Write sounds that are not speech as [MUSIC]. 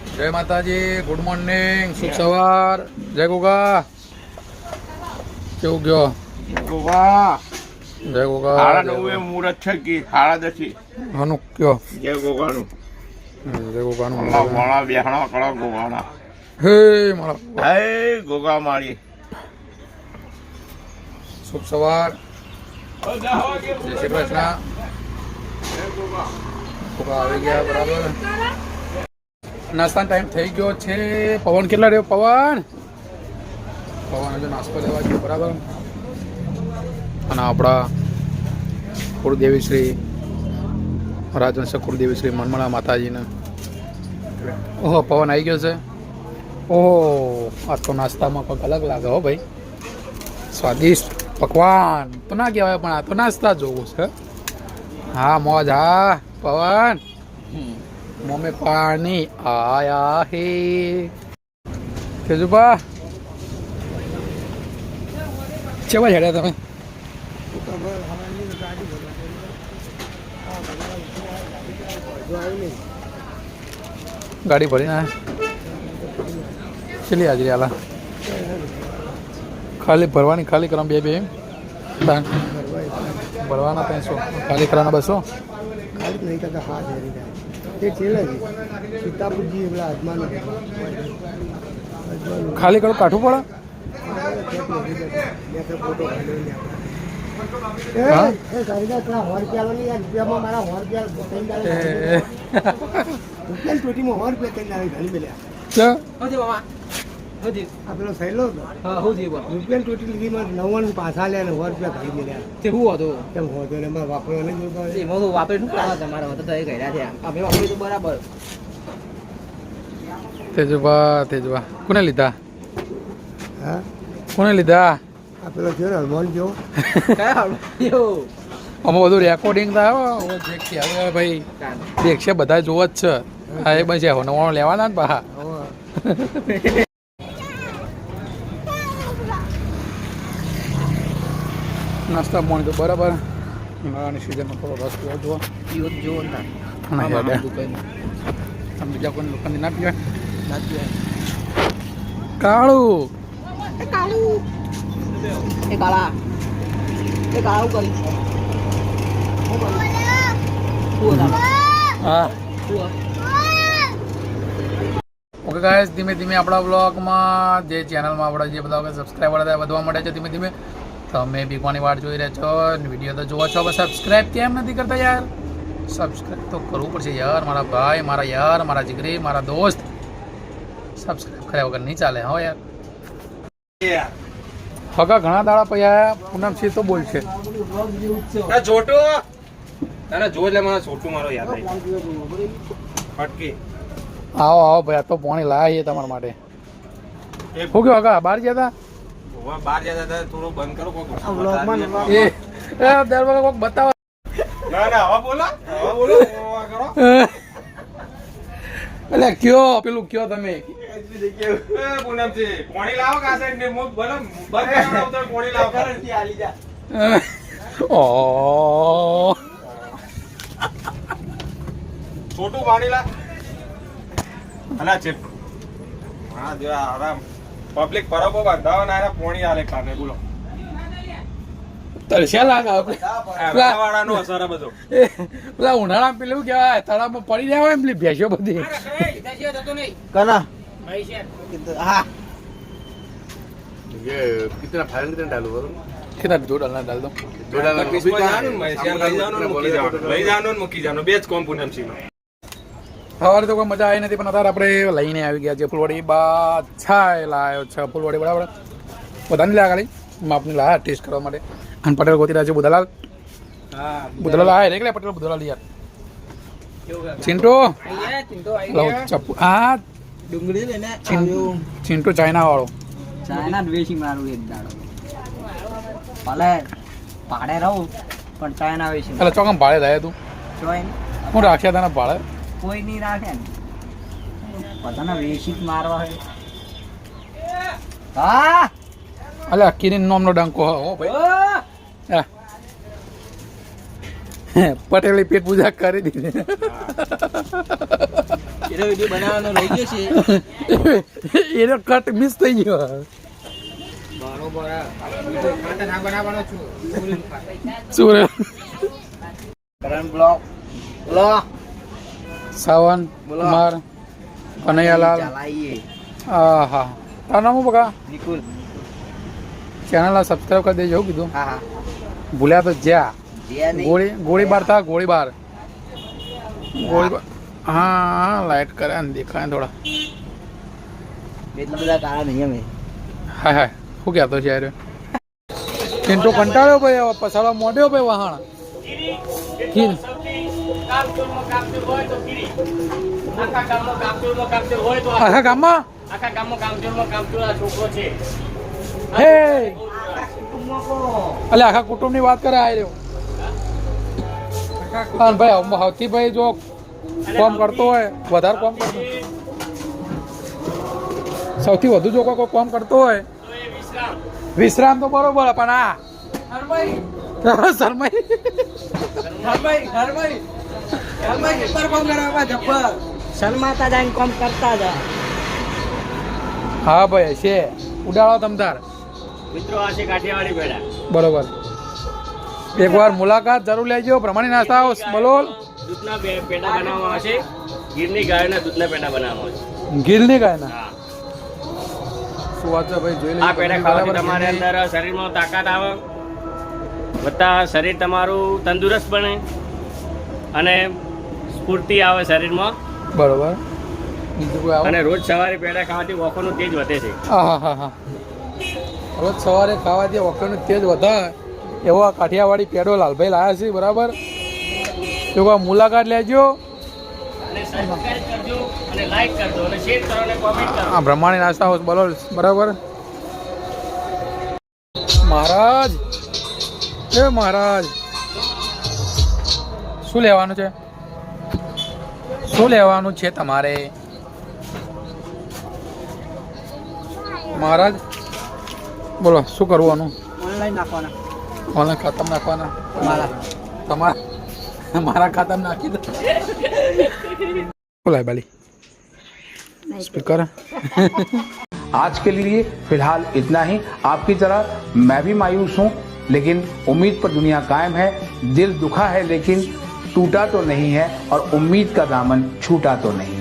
જય માતાજી good morning શુભ સવાર જય ગોગા કેવું ગયો ગોગા જય ગોગા સાડા નવે મુહૂર્ત છે કે સાડા દસી હનું કયો જય ગોગાનું જય ગોગાનું મારા મોણા બેહણા કરો ગોગાના હે મારા હે ગોગા મારી શુભ સવાર જય શ્રી કૃષ્ણ ગોગા આવી ગયા બરાબર નાસ્તાનો ટાઈમ થઈ ગયો છે. પવન કેટલા રહ્યો? પવન? પવન હજુ નાસ્તો લેવા ગયો બરાબર? અને આપણા કુળદેવી શ્રી રાજવંશ કુળદેવી શ્રી મનમણા માતાજીને. ઓહો, પવન આવી ગયો છે. ઓહો, આ તો નાસ્તામાં કંઈક અલગ લાગે હો ભાઈ. સ્વાદિષ્ટ પકવાન. તો ના કહેવાય, પણ આ તો નાસ્તા જોવું છે. હા, મોજ, હા, પવન. મોં में પાણી આયા હે કેજુબા ચેવા હેડ્યા તમે ગાડી ભરીને ચલી હાજરી આલા ખાલી ભરવાની ખાલી કરવા બે બે. ભરવાના ત્રણસો ખાલી કરવાના બસો ખાલી નહીં કરતા હાથ હરી જાય તે છેલ્લે જ સીતાપુરજી અજમાનું અજમાનું ખાલી કરો કાઠું પડે? ફોટો હા? હોર પેલા નહીં યાર રૂપિયામાં મારા હોર પ્યાલ ત્રણ દાડે એ રૂપિયાની રૂપિયા ત્રણ દાડે ઘણી મળ્યા ચા? આ પેલો સહેલો રૂપિયાની ચોટી લીધીમાં નવ્વાણું પાછા લે અને હોર રૂપિયા ખાઈ મળ્યા તે શું હતું? એમ હોતો ને એમાં વાપરવા નહીં જોતા એમાં તો વાપરે શું કરવા તમારા હતા તો એ કર્યા છે અમે વાપરી તો બરાબર. તેજુબા તેજુબા કોને લીધા? હા? કોને લીધા? આ પેલો થયો ને હનુમાન જેવો. કયા આમાં બધું રેકોર્ડિંગ થાય જે કહેવાય ભાઈ દેખશે બધા જોવા જ છે. હા એ બસ નવાણું લેવાના ને પાછા. [LAUGHS] નાસ્તા પાણી તો બરાબર. ઉનાળાની સિઝનમાં થોડો રસ પીવો જુઓ યો તો જોવો ને. તમે બીજા કોઈ લોકોને ના પીવાય? ના પીવાય. કાળું. એ કાળા. એ કાળું. કરી શું કરી? હા. ઓકે ગાઈસ ધીમે ધીમે આપણા બ્લોગમાં જે ચેનલમાં આપણા જે બધા સબસ્ક્રાઈબર હતા વધવા મળે છે. ધીમે ધીમે તમે બી કોની વાટ જોઈ રહ્યા છો વીડિયો તો જોવો છો સબસ્ક્રાઈબ કેમ નથી કરતા યાર. સબસ્ક્રાઈબ તો કરવું પડશે યાર મારા ભાઈ મારા યાર મારા જીગરી મારા દોસ્ત. સબસ્ક્રાઈબ કર્યા વગર નહીં ચાલે હો યાર. હગા ઘણા દાડા પૈયા પૂનમસિંહ તો બોલશે. છોટો! તને જો એટલે મને છોટું મારો યાદ આવી ફટકી. આવો આવો ભાઈ આ તો પોણી લાવીએ તમારા માટે. શું કહ્યું હગા બહાર ગયા હતા બહાર જતા હતા થોડું બંધ કરો કોક. આ vlogમાં ને vlogમાં. એ એ દર વખત કોઈક બતાવો. ના ના હવા બોલો. હવા બોલો કરો. એટલે કયો પેલું કયો તમે? એ લાવો કા સાઈડ ને? મુખ ભલે બંધ તો પોણી લાવો. કરંસી આલી જા ઓ. છોટું પાણી લા અલા હા જો આરામ. પબ્લિક પરબો હોય ને પોણી આલે કાને બોલો. તરસ્યા લાગે આપણે? અસર બધો. પેલા ઉનાળામાં પેલું કેવાય તળાવમાં પડી રહ્યા હોય એમ ભેંસો બધી. કના? હા. ને મૂકી જવાનું લઈ જવાનું ને મૂકી જવાનું બે જ કોમ પૂનમસિંહ સવારે તો કોઈ મજા આવી નથી પણ અત્યારે આપણે લઈને આવી ગયા છે ફૂલવાડી બા છાય લાયો છે. ફૂલવાડી બરાબર. બધાને લે આગળ માપની લા ટેસ્ટ કરવા માટે. અને પટેલ ગોતી રહ્યા છે બુધાલાલ બુધાલાલ આવે રે પટેલ બુધાલાલ યાર? ચિંટો. ચપ્પુ. હા? ડુંગળી લઈને ચિંટો ચાઇના વાળો ચાઇના દ્વેષી મારું એક દાડો. ભલે ભાડે રહું પણ ચાઇના વેચી એટલે ચોકમ ભાડે થાય તું? હું રાખ્યા તને ભાડે. કોઈ નહીં રાખે ને. પોતાના વેચી મારવા હોય. હા? અલ્યા કિરીન નોમનો ડંકો હો ભાઈ. પટેલે પેટ પૂજા કરી દીધી. બીજો વીડિયો બનાવવાનો રહી ગયો છે. એનો કટ મિસ થઈ ગયો. શું રે? કરણ બ્લોક લો સાવન. કુમાર કનૈયાલાલ હા હા તારું નામ બકા? નિકુલ. ચેનલ સબસ્ક્રાઈબ કરી દેજો કીધું. હા ભૂલ્યા તો જ્યાં. ગોળી ગોળીબાર થા ગોળીબાર ગોળીબાર હા. હા લાઈટ કરે ને દેખાય થોડા. એટલા બધા કાળા નહીં અમે. હાય હાય. શું કહેતો છે યાર? ચિંટુ કંટાળ્યો ભાઈ પછાડવા મોડ્યો ભાઈ વહાણ. આખા ગામમાં આખા ગામમાં? કામચોરમાં કામચોર છોકરો છે. હે! અલે આખા કુટુંબની વાત કરે આ રહ્યો હા ભાઈ જો કોમ કરતો હોય વધારે કોમ કરતો સૌથી વધુ જો કોઈ કોમ કરતો હોય વિશ્રામ. વિશ્રામ તો બરોબર પણ આ [LAUGHS] શરમાઈ. શર્માતા જાય કોમ કરતા જાય હા ભાઈ છે. ઉડાડો તમતાર મિત્રો આ છે કાઠિયાવાડી પેડા બરોબર. એકવાર મુલાકાત જરૂર લેજો પ્રમાણે નાસ્તા હાઉસ બલોલ. દૂધના પેડા બનાવવામાં આવશે ગીરની ગાયના દૂધના પેડા બનાવવામાં આવશે ગીરની ગાયના? શું વાત છે ભાઈ જોઈ આ પેડા ખાવાથી તમારે અંદર શરીરમાં તાકાત આવે. વત્તા શરીર તમારું તંદુરસ્ત બને. અને સ્ફૂર્તિ આવે શરીરમાં. બરોબર. અને રોજ સવારે પેડા ખાવાથી વોકોનું તેજ વધે છે. હા હા હા રોજ સવારે ખાવાથી વખતનું તેજ વધારે એવો આ કાઠિયાવાડી પેડો લાલભાઈ લાયા છે બરાબર? તો મુલાકાત લેજો. અને સબસ્ક્રાઇબ કરજો અને લાઈક કરજો અને શેર કરો અને કોમેન્ટ કરો. આ બ્રહ્માણી નાસ્તા હાઉસ બોલો બરાબર? મહારાજ. એ મહારાજ. શું લેવાનું છે? શું લેવાનું છે તમારે મહારાજ બોલો શું કરવાનું ઓનલાઈન નાખવાના ઓનલાઈન ખાતામાં નાખવાના મારા તમારા મારા ખાતામાં નાખી દો બોલાય બાલી સ્પીકર आज के लिए फिलहाल इतना ही आपकी तरह मैं भी मायूस हूँ लेकिन उम्मीद पर दुनिया कायम है दिल दुखा है लेकिन टूटा तो नहीं है और उम्मीद का दामन छूटा तो नहीं